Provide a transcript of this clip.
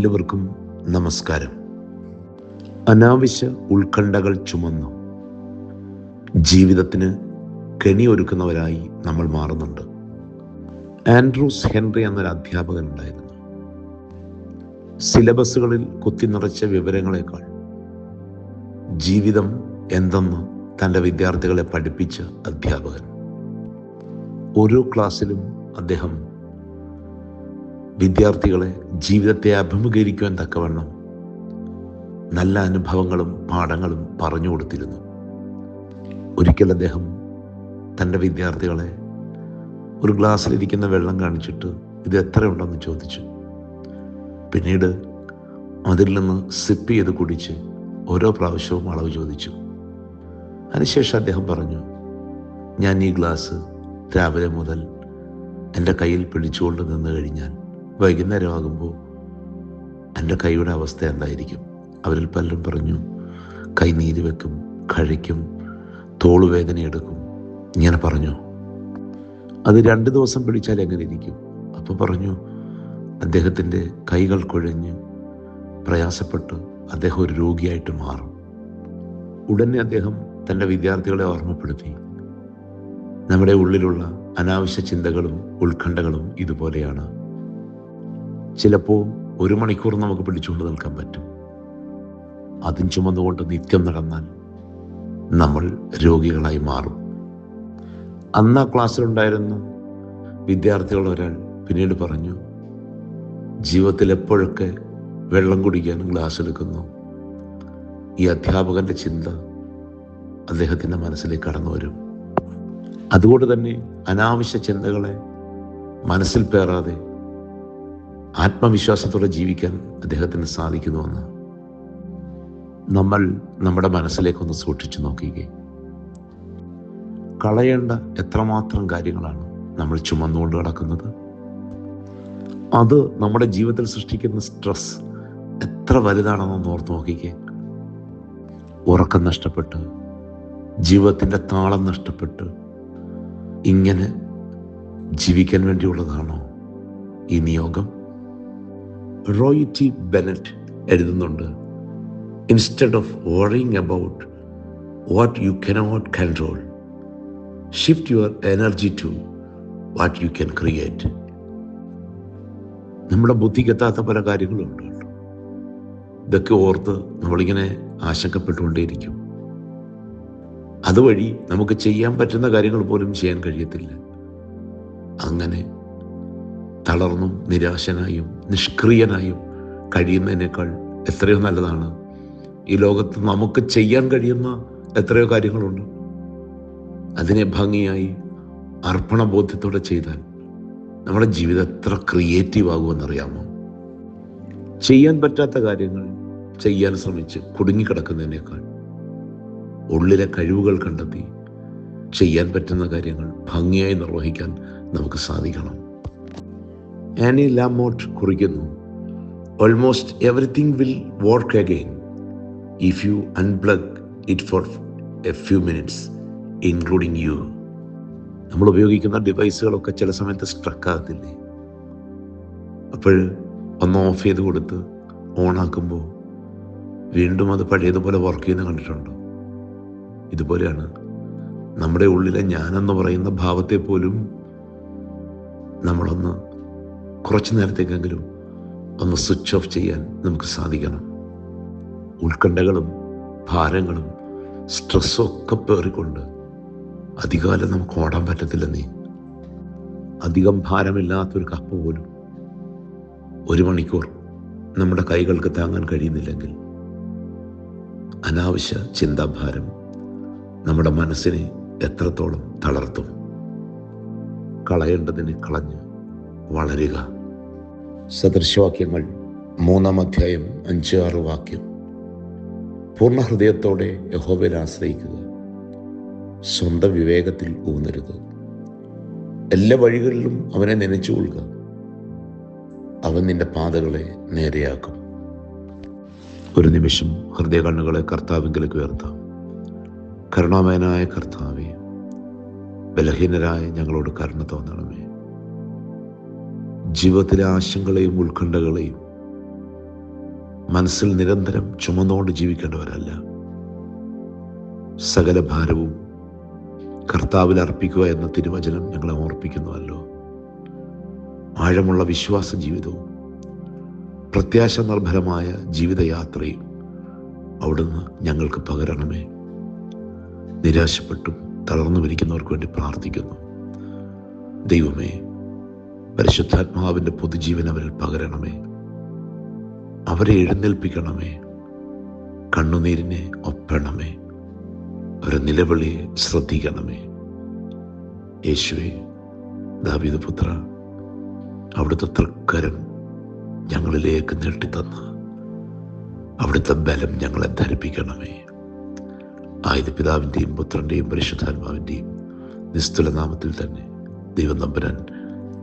എല്ലാവർക്കും നമസ്കാരം. അനാവശ്യ ഉത്കണ്ഠകൾ ചുമന്നു. ജീവിതത്തിന് കെണിയൊരുക്കുന്നവരായി നമ്മൾ മാറുന്നുണ്ട്. ആൻഡ്രൂസ് ഹെൻറി എന്നൊരു അധ്യാപകൻ ഉണ്ടായിരുന്നു. സിലബസുകളിൽ കുത്തി നിറച്ച വിവരങ്ങളെക്കാൾ ജീവിതം എന്തെന്ന് തന്റെ വിദ്യാർത്ഥികളെ പഠിപ്പിച്ച അധ്യാപകൻ. ഓരോ ക്ലാസ്സിലും അദ്ദേഹം വിദ്യാർത്ഥികളെ ജീവിതത്തെ അഭിമുഖീകരിക്കുവാൻ തക്കവണ്ണം നല്ല അനുഭവങ്ങളും പാഠങ്ങളും പറഞ്ഞു കൊടുത്തിരുന്നു. ഒരിക്കൽ അദ്ദേഹം തന്റെ വിദ്യാർത്ഥികളെ ഒരു ഗ്ലാസ്സിലിരിക്കുന്ന വെള്ളം കാണിച്ചിട്ട് ഇത് എത്ര ഉണ്ടെന്ന് ചോദിച്ചു. പിന്നീട് അതിൽ നിന്ന് സിപ്പ് ചെയ്ത് കുടിച്ച് ഓരോ പ്രാവശ്യവും അളവ് ചോദിച്ചു. അതിനുശേഷം അദ്ദേഹം പറഞ്ഞു ഞാൻ ഈ ഗ്ലാസ് രാവിലെ മുതൽ എന്റെ കയ്യിൽ പിടിച്ചുകൊണ്ട് നിന്ന് കഴിഞ്ഞാൽ വൈകുന്നേരമാകുമ്പോൾ എന്റെ കൈയുടെ അവസ്ഥ എന്തായിരിക്കും? അവരിൽ പലരും പറഞ്ഞു കൈ നീര് വെക്കും കഴിക്കും തോളുവേദന എടുക്കും. ഇങ്ങനെ പറഞ്ഞു. അത് രണ്ട് ദിവസം പിടിച്ചാൽ എങ്ങനെ ഇരിക്കും? അപ്പോൾ പറഞ്ഞു അദ്ദേഹത്തിന്റെ കൈകൾ കുഴഞ്ഞ് പ്രയാസപ്പെട്ട് അദ്ദേഹം ഒരു രോഗിയായിട്ട് മാറും. ഉടനെ അദ്ദേഹം തന്റെ വിദ്യാർത്ഥികളെ ഓർമ്മപ്പെടുത്തി. നമ്മുടെ ഉള്ളിലുള്ള അനാവശ്യ ചിന്തകളും ഉത്കണ്ഠകളും ഇതുപോലെയാണ്. ചിലപ്പോൾ ഒരു മണിക്കൂർ നമുക്ക് പിടിച്ചുകൊണ്ട് നിൽക്കാൻ പറ്റും. അതും ചുമന്നുകൊണ്ട് നിത്യം നടന്നാൽ നമ്മൾ രോഗികളായി മാറും. അന്ന് ആ ക്ലാസ്സിലുണ്ടായിരുന്നു വിദ്യാർത്ഥികൾ ഒരാൾ പിന്നീട് പറഞ്ഞു ജീവിതത്തിൽ എപ്പോഴൊക്കെ വെള്ളം കുടിക്കാനും ഗ്ലാസ് എടുക്കുന്നു? ഈ അധ്യാപകന്റെ ചിന്ത അദ്ദേഹത്തിന്റെ മനസ്സിലേക്ക് കടന്നു വരും. അതുകൊണ്ട് തന്നെ അനാവശ്യ ചിന്തകളെ മനസ്സിൽ പേറാതെ ആത്മവിശ്വാസത്തോടെ ജീവിക്കാൻ അദ്ദേഹത്തിന് സാധിക്കുന്നുവെന്ന് നമ്മൾ നമ്മുടെ മനസ്സിലേക്കൊന്ന് സൂക്ഷിച്ചു നോക്കുകയെ കളയേണ്ട എത്രമാത്രം കാര്യങ്ങളാണ് നമ്മൾ ചുമന്നുകൊണ്ട് കിടക്കുന്നത് അത് നമ്മുടെ ജീവിതത്തിൽ സൃഷ്ടിക്കുന്ന സ്ട്രെസ് എത്ര വലുതാണെന്ന് ഓർത്ത് നോക്കിക്കേ. ഉറക്കം നഷ്ടപ്പെട്ട് ജീവിതത്തിന്റെ താളം നഷ്ടപ്പെട്ട് ഇങ്ങനെ ജീവിക്കാൻ വേണ്ടിയുള്ളതാണോ ഈ നിയോഗം? റോയ് ടി ബെനറ്റ് എഴുതുന്നുണ്ട്. Instead of worrying about what you cannot control shift your energy to what you can create നമ്മുടെ ബുദ്ധിക്കെത്താത്ത പല കാര്യങ്ങളുണ്ട്. ഉണ്ട് ഇതൊക്കെ ഓർത്ത് നമ്മളിങ്ങനെ ആശങ്കപ്പെട്ടുകൊണ്ടേയിരിക്കും. അതുവഴി നമുക്ക് ചെയ്യാൻ പറ്റുന്ന കാര്യങ്ങൾ പോലും ചെയ്യാൻ കഴിയത്തില്ല. അങ്ങനെ തളർന്നും നിരാശനായും നിഷ്ക്രിയനായും കഴിയുന്നതിനേക്കാൾ എത്രയോ നല്ലതാണ്. ഈ ലോകത്ത് നമുക്ക് ചെയ്യാൻ കഴിയുന്ന എത്രയോ കാര്യങ്ങളുണ്ട്. അതിനെ ഭംഗിയായി അർപ്പണബോധ്യത്തോടെ ചെയ്താൽ നമ്മുടെ ജീവിതം എത്ര ക്രിയേറ്റീവ് ആകുമെന്നറിയാമോ ചെയ്യാൻ പറ്റാത്ത കാര്യങ്ങൾ ചെയ്യാൻ ശ്രമിച്ച് കുടുങ്ങിക്കിടക്കുന്നതിനേക്കാൾ ഉള്ളിലെ കഴിവുകൾ കണ്ടെത്തി ചെയ്യാൻ പറ്റുന്ന കാര്യങ്ങൾ ഭംഗിയായി നിർവഹിക്കാൻ നമുക്ക് സാധിക്കണം. ആനി ലാമോട്ട് കുറിക്കുന്നു almost everything will work again if you unplug it for a few minutes including you നമ്മൾ ഉപയോഗിക്കുന്ന ഡിവൈസുകളൊക്കെ ചില സമയത്ത് സ്ട്രക്ക് ആകത്തില്ലേ? അപ്പോൾ ഒന്ന് ഓഫ് ചെയ്ത് കൊടുത്ത് ഓണാക്കുമ്പോൾ വീണ്ടും അത് പഴയതുപോലെ വർക്ക് ചെയ്യുന്ന കണ്ടിട്ടുണ്ടോ? ഇതുപോലെയാണ് നമ്മുടെ ഉള്ളിലെ ഞാനെന്ന് പറയുന്ന ഭാവത്തെ പോലും നമ്മളൊന്ന് കുറച്ചു നേരത്തേക്കെങ്കിലും ഒന്ന് സ്വിച്ച് ഓഫ് ചെയ്യാൻ നമുക്ക് സാധിക്കണം. ഉത്കണ്ഠകളും ഭാരങ്ങളും സ്ട്രെസ്സും ഒക്കെ പേറിക്കൊണ്ട് അധികാലം നമുക്ക് ഓടാൻ പറ്റത്തില്ല നീ അധികം ഭാരമില്ലാത്തൊരു കപ്പ് പോലും ഒരു മണിക്കൂർ നമ്മുടെ കൈകൾക്ക് താങ്ങാൻ കഴിയുന്നില്ലെങ്കിൽ അനാവശ്യ ചിന്താഭാരം നമ്മുടെ മനസ്സിനെ എത്രത്തോളം തളർത്തും. കളയേണ്ടതിനെ കളഞ്ഞ് വളരുക. സദൃശവാക്യങ്ങൾ മൂന്നാം അധ്യായം അഞ്ച് ആറ് വാക്യം. പൂർണ ഹൃദയത്തോടെ യഹോവയിൽ ആശ്രയിക്കുക. സ്വന്തം വിവേകത്തിൽ ഊന്നരുത്. എല്ലാ വഴികളിലും അവനെ നനച്ചു കൊള്ളുക. അവൻ നിന്റെ പാതകളെ നേരെയാക്കും. ഒരു നിമിഷം ഹൃദയ കണ്ണുകളെ കർത്താവിങ്കിലേക്ക് ഉയർത്താം. കരുണാമയനായ കർത്താവെ ബലഹീനരായ ഞങ്ങളോട് കരുണ തോന്നണമേ. ജീവിതത്തിലെ ആശങ്കകളെയും ഉത്കണ്ഠകളെയും മനസ്സിൽ നിരന്തരം ചുമന്നുകൊണ്ട് ജീവിക്കേണ്ടവരല്ല. സകല ഭാരവും കർത്താവിൽ അർപ്പിക്കുക എന്ന തിരുവചനം ഞങ്ങളെ ഓർപ്പിക്കുന്നുവല്ലോ. ആഴമുള്ള വിശ്വാസ ജീവിതവും പ്രത്യാശ നിർഭരമായ ജീവിതയാത്രയും അവിടുന്ന് ഞങ്ങൾക്ക് പകരണമേ. നിരാശപ്പെട്ടും തളർന്നു വിരിക്കുന്നവർക്ക് വേണ്ടി പ്രാർത്ഥിക്കുന്നു. ദൈവമേ പരിശുദ്ധാത്മാവിന്റെ പൊതുജീവൻ അവരിൽ പകരണമേ. അവരെ എഴുന്നേൽപ്പിക്കണമേ. കണ്ണുനീരിനെ ഒപ്പണമേ. അവരെ നിലവിളിയെ ശ്രദ്ധിക്കണമേ. യേശുവെ ദാവീദപുത്ര അവിടുത്തെ തൃക്കരം ഞങ്ങളിലേക്ക് നീട്ടിത്തന്ന് അവിടുത്തെ ബലം ഞങ്ങളെ ധരിപ്പിക്കണമേ. ആയത് പിതാവിന്റെയും പുത്രന്റെയും പരിശുദ്ധാത്മാവിന്റെയും നിസ്തുലനാമത്തിൽ തന്നെ ദൈവം നമ്പരാൻ